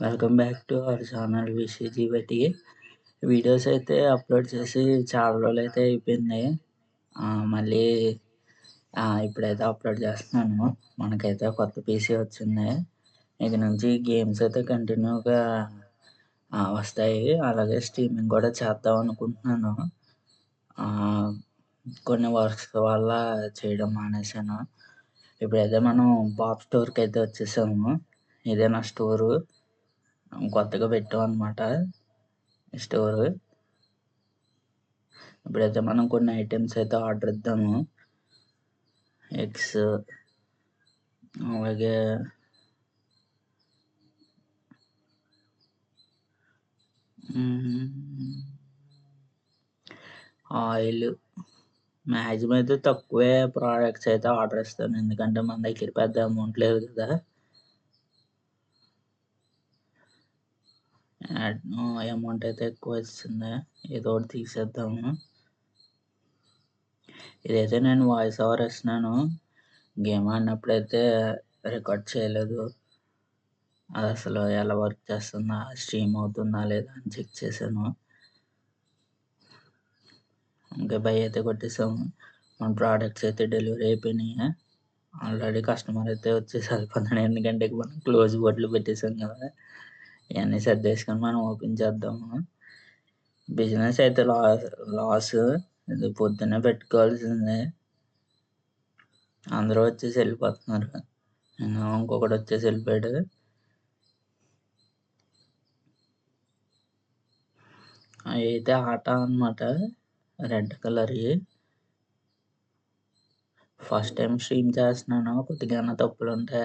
Welcome back to our channel విషయజీ బట్టి videos అయితే upload చేసి చాలా రోజులు అయితే అయిపోయింది. మళ్ళీ ఇప్పుడైతే అప్లోడ్ చేస్తున్నాను. మనకైతే కొత్త పీసీ వచ్చింది. ఇక నుంచి గేమ్స్ అయితే కంటిన్యూగా వస్తాయి. అలాగే స్ట్రీమింగ్ కూడా చేద్దాం అనుకుంటున్నాను. కొన్ని వర్క్స్ వల్ల చేయడం మానేశాను. ఇప్పుడైతే మనం బాబ్ స్టోర్కి అయితే వచ్చేసాము. ఇదే నా స్టోరు కొత్తగా పెట్టాం అనమాట స్టోర్. ఇప్పుడైతే మనం కొన్ని ఐటమ్స్ అయితే ఆర్డర్ ఇద్దాము. ఎగ్స్ అలాగే ఆయిల్. మ్యాక్సిమం అయితే తక్కువే ప్రోడక్ట్స్ అయితే ఆర్డర్ ఇస్తాను. ఎందుకంటే మన దగ్గర పెద్ద అమౌంట్ లేదు కదా. అమౌంట్ అయితే ఎక్కువ ఇస్తుంది ఏదో ఒకటి తీసేద్దాము. ఇదైతే నేను వాయిస్ ఓవర్ ఇస్తున్నాను. గేమ్ ఆడినప్పుడైతే రికార్డ్ చేయలేదు. అది అసలు ఎలా వర్క్ చేస్తుందా స్ట్రీమ్ అవుతుందా లేదా అని చెక్ చేశాను. ఇంకా బై అయితే కొట్టేసాము మన ప్రోడక్ట్స్ అయితే డెలివరీ అయిపోయినాయి. ఆల్రెడీ కస్టమర్ అయితే వచ్చేసి వెళ్ళిపోతున్నాడు ఎందుకంటే మనం క్లోజ్ బోర్డులు పెట్టేసాం కదా. ఇవన్నీ సర్దేసుకొని మనం ఓపెన్ చేద్దాము. బిజినెస్ అయితే లాస్ లాస్ ఇది పొద్దున్నే పెట్టుకోవాల్సిందే. అందరూ వచ్చేసి వెళ్ళిపోతున్నారు. ఇంకొకటి వచ్చేసి వెళ్ళిపోయాడు. అవి అయితే ఆట అన్నమాట. Red colour first time stream చేస్తున్నాను. కొద్దిగా ఏమైనా తప్పులు ఉంటే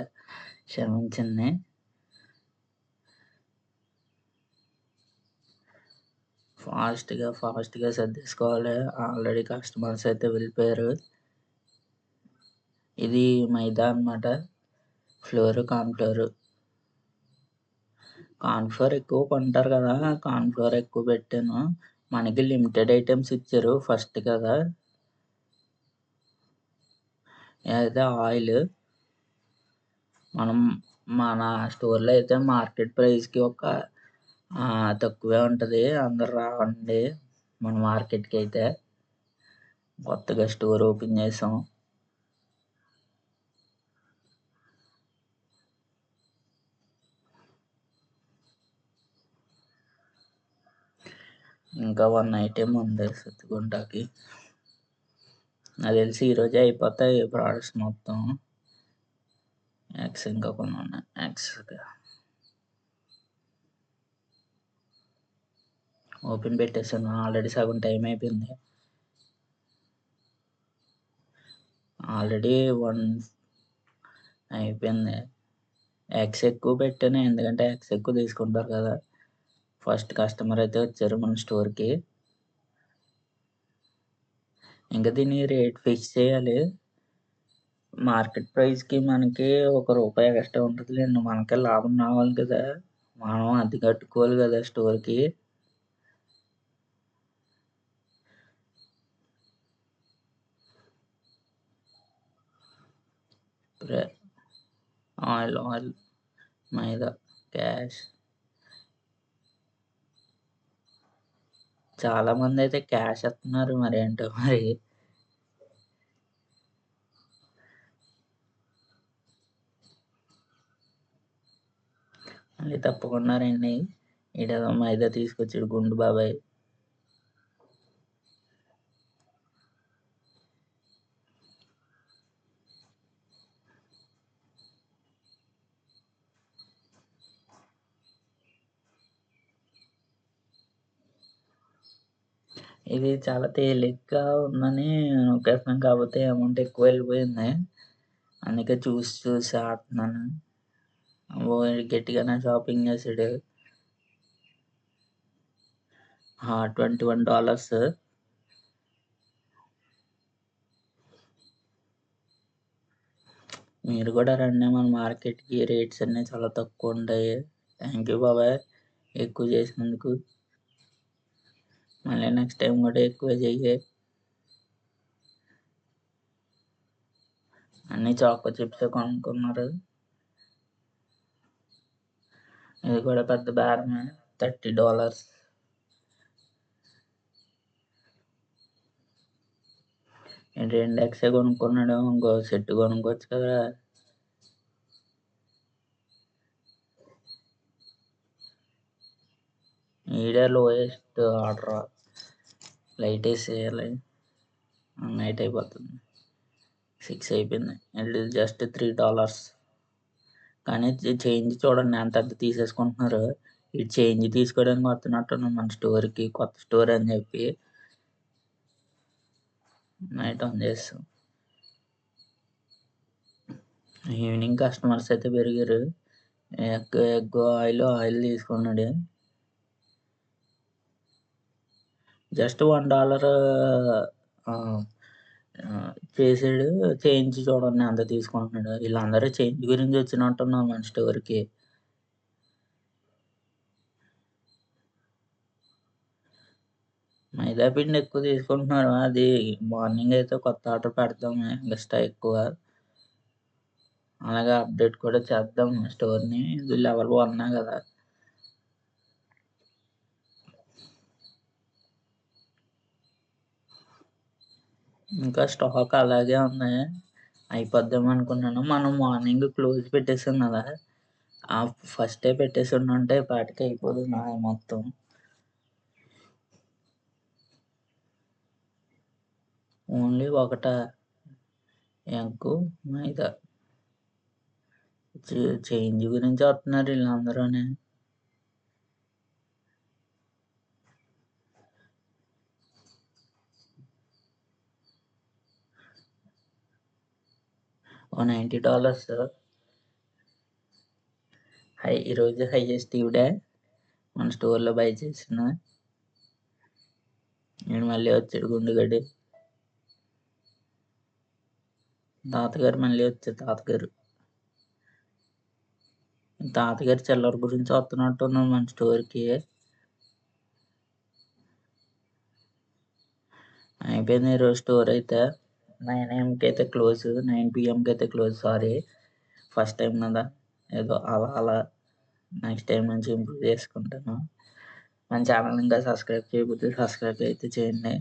క్షమించండి. ఫాస్ట్గా ఫాస్ట్గా సర్దేసుకోవాలి. ఆల్రెడీ కస్టమర్స్ అయితే వెళ్ళిపోయారు. ఇది మైదా అన్నమాట. ఫ్లోర్ కార్న్ఫ్లోర్ కార్న్ఫ్లోర్ ఎక్కువ కొంటారు కదా. కార్న్ఫ్లోర్ ఎక్కువ పెట్టాను. మనకి లిమిటెడ్ ఐటమ్స్ ఇచ్చారు ఫస్ట్ కదా. అయితే ఆయిల్ మనం మన స్టోర్లో అయితే మార్కెట్ ప్రైస్కి ఒక తక్కువే ఉంటుంది. అందరు రావండి. మన మార్కెట్కి అయితే కొత్తగా స్టోర్ ఓపెన్ చేసాం. ఇంకా వన్ ఐటెం ఉంది సత్తుగుంటాకి నాకు తెలిసి ఈరోజే అయిపోతాయి ప్రోడక్ట్స్ మొత్తం. ఎక్స్ ఇంకా కొన్ని ఉన్నాయి ఎక్స్ ఓపెన్ పెట్టేసాను. ఆల్రెడీ సగం టైం అయిపోయింది. ఆల్రెడీ వన్ అయిపోయింది. ఎక్స్ ఎక్కువ పెట్టాను. ఎందుకంటే ఎక్స్ ఎక్కువ తీసుకుంటారు కదా. ఫస్ట్ కస్టమర్ అయితే వచ్చారు మన స్టోర్కి. ఇంకా దీని రేట్ ఫిక్స్ చేయాలి. మార్కెట్ ప్రైస్కి మనకి ఒక రూపాయి ఎక్స్ట్రా ఉంటుంది లేండి మనకే లాభం రావాలి కదా. మనం అది కట్టుకోవాలి కదా స్టోర్కి. Oil oil maida cash. చాలా మంది అయితే క్యాష్ వస్తున్నారు మరి ఏంటో మరి. మళ్ళీ తప్పకుండా రండి. ఈడేదో మైదా తీసుకొచ్చాడు గుండు బాబాయ్. ఇది చాలా తేలిగ్గా ఉందని నొక్కేస్తున్నాను కాకపోతే అమౌంట్ ఎక్కువ వెళ్ళిపోయింది. అందుకే చూసి చూసి ఆడుతున్నాను. ఓ గట్టిగానే షాపింగ్ చేసాడు. ట్వంటీ వన్ డాలర్స్ మీరు కూడా రండి మన మార్కెట్కి రేట్స్ అన్నీ చాలా తక్కువ ఉంటాయి థ్యాంక్ యూ బాబాయ్. ఎక్కువ చేసినందుకు. మళ్ళీ నెక్స్ట్ టైం కూడా ఎక్కువ చెయ్యి. అన్ని చాకో చిప్స్ కొనుక్కున్నారు. ఇది కూడా పెద్ద బేరమే థర్టీ డాలర్స్ ఏంటి రెండు కొనుక్కున్నాడు ఇంకో సెట్ కొనుక్కోవచ్చు కదా. మీడియా లోయెస్ట్ ఆర్డర్ లైట్ వేసేయాలి నైట్ అయిపోతుంది. సిక్స్ అయిపోయింది. అండ్ జస్ట్ త్రీ డాలర్స్ కానీ చేంజ్ చూడండి ఎంత ఎంత తీసేసుకుంటున్నారు. ఈ చేంజ్ తీసుకోవడానికి వస్తున్నట్టు మన స్టోర్కి కొత్త స్టోర్ అని చెప్పి. నైట్ ఆన్ చేస్తాం. ఈవినింగ్ కస్టమర్స్ అయితే పెరిగారు. ఎగ్ ఎగ్ ఆయిల్ ఆయిల్ తీసుకున్నాడు. జస్ట్ వన్ డాలర్ చేసాడు. చేంజ్ చూడండి అంత తీసుకుంటున్నాడు. వీళ్ళందరూ చేంజ్ గురించి వచ్చినట్టున్నారు మన స్టోర్కి. మైదా పిండి ఎక్కువ తీసుకుంటున్నారు. అది మార్నింగ్ అయితే కొత్త ఆర్డర్ పెడతాము ఎక్స్ట్రా ఎక్కువ. అలాగే అప్డేట్ కూడా చేద్దాం స్టోర్ని. ఇది లెవెల్ వన్ కదా. ఇంకా స్టాక్ అలాగే ఉన్నాయి. అయిపోద్దాం అనుకున్నాను. మనం మార్నింగ్ క్లోజ్ పెట్టేసాం కదా. ఆ ఫస్టే పెట్టేసి ఉంటే పాటికి అయిపోతుంది నాది మొత్తం. ఓన్లీ ఒకట ఎంకు మైదా. చేంజ్ గురించి వస్తున్నారు వీళ్ళందరూనే ఓ నైంటీ డాలర్స్. హై ఈరోజు హైయెస్ట్ ఇవిడే మన స్టోర్లో బై చేసిన. నేను మళ్ళీ వచ్చాడు గుండుగడ్డి. తాతగారు మళ్ళీ వచ్చారు తాతగారు. తాతగారు చిల్లర గురించి వస్తున్నట్టున్నాం మన స్టోర్కి. అయిపోయింది ఈరోజు స్టోర్ అయితే. నైన్ ఏఎంకి అయితే క్లోజ్ నైన్ పిఎంకి అయితే క్లోజ్. సారీ ఫస్ట్ టైం కదా. ఏదో అలా అలా నెక్స్ట్ టైం నుంచి ఇంప్రూవ్ చేసుకుంటాను. మన ఛానల్ ఇంకా సబ్స్క్రైబ్ చేయకపోతే సబ్స్క్రైబ్ అయితే చేయండి.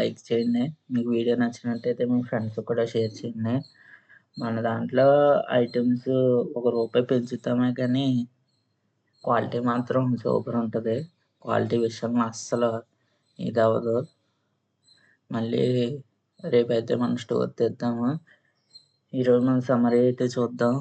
లైక్ చేయండి. మీకు వీడియో నచ్చినట్టయితే మీ ఫ్రెండ్స్ కూడా షేర్ చేయండి. మన దాంట్లో ఐటమ్స్ ఒక రూపాయి పెంచుతామే కానీ క్వాలిటీ మాత్రం సూపర్ ఉంటుంది. క్వాలిటీ విషయంలో అస్సలు ఇది అవ్వదు మళ్ళీ రేపైతే మనం స్టోర్ తెద్దాము? ఈరోజు మనం సమ్మరీ అయితే చూద్దాం.